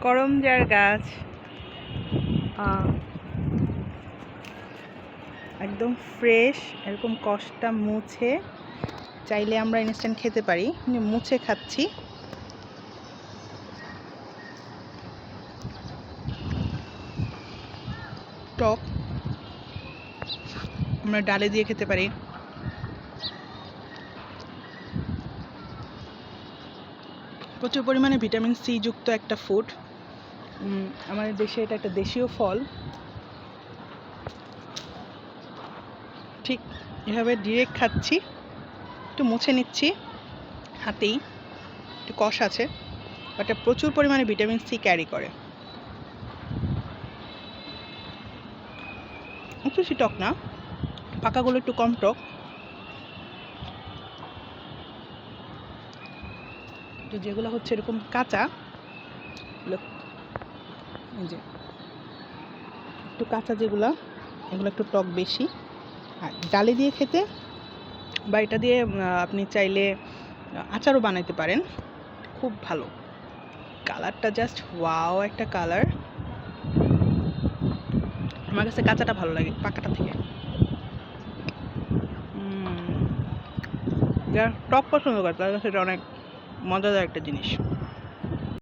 করমজার গাছ। একদম ফ্রেশ এরকম কষটা মুছে চাইলে আমরা ইনস্ট্যান্ট খেতে পারি। মুছে খাচ্ছি। টক। আমরা ডালে দিয়ে খেতে পারি। প্রচুর পরিমাণে ভিটামিন সি যুক্ত একটা ফুড আমাদের দেশে এটা একটা দেশীয় ফল। ঠিক এভাবে ডিরেক্ট খাচ্ছি। একটু মুছে নিচ্ছি হাতেই। একটু কষ আছে। বাট প্রচুর পরিমাণে ভিটামিন সি ক্যারি করে। একটু বেশি টক না। পাকাগুলো একটু কম টক। তো যেগুলো হচ্ছে এরকম কাঁচা যে, একটু কাঁচা যেগুলো, এগুলো একটু টক বেশি। আর ডালে দিয়ে খেতে বা এটা দিয়ে আপনি চাইলে আচারও বানাইতে পারেন। খুব ভালো। কালারটা জাস্ট ওয়াও একটা কালার। আমার কাছে কাঁচাটা ভালো লাগে, পাকাটা থেকে। টক পছন্দ করে তাদের কাছে এটা অনেক মজাদার একটা জিনিস।